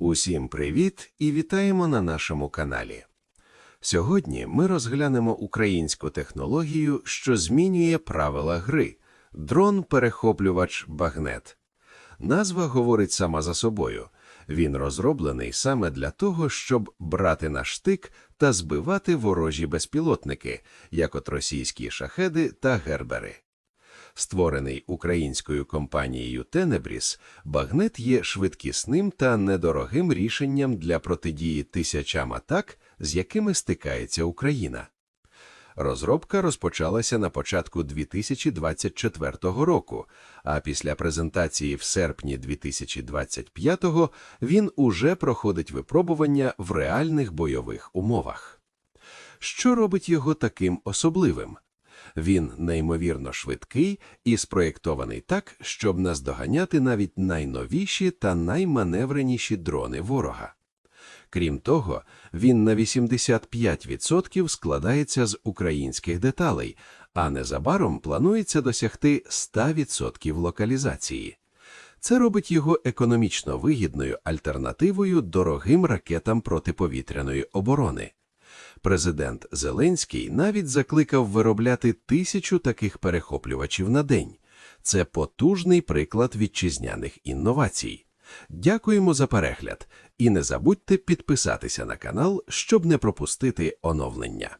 Усім привіт і вітаємо на нашому каналі. Сьогодні ми розглянемо українську технологію, що змінює правила гри дрон-перехоплювач Багнет. Назва говорить сама за собою. Він розроблений саме для того, щоб брати на штик та збивати ворожі безпілотники, як от російські шахеди та гербери. Створений українською компанією Тенебріс, багнет є швидкісним та недорогим рішенням для протидії тисячам атак, з якими стикається Україна. Розробка розпочалася на початку 2024 року, а після презентації в серпні 2025 він уже проходить випробування в реальних бойових умовах. Що робить його таким особливим? Він неймовірно швидкий і спроєктований так, щоб наздоганяти навіть найновіші та найманевреніші дрони ворога. Крім того, він на 85% складається з українських деталей, а незабаром планується досягти 100% локалізації. Це робить його економічно вигідною альтернативою дорогим ракетам протиповітряної оборони. Президент Зеленський навіть закликав виробляти тисячу таких перехоплювачів на день. Це потужний приклад вітчизняних інновацій. Дякуємо за перегляд і не забудьте підписатися на канал, щоб не пропустити оновлення.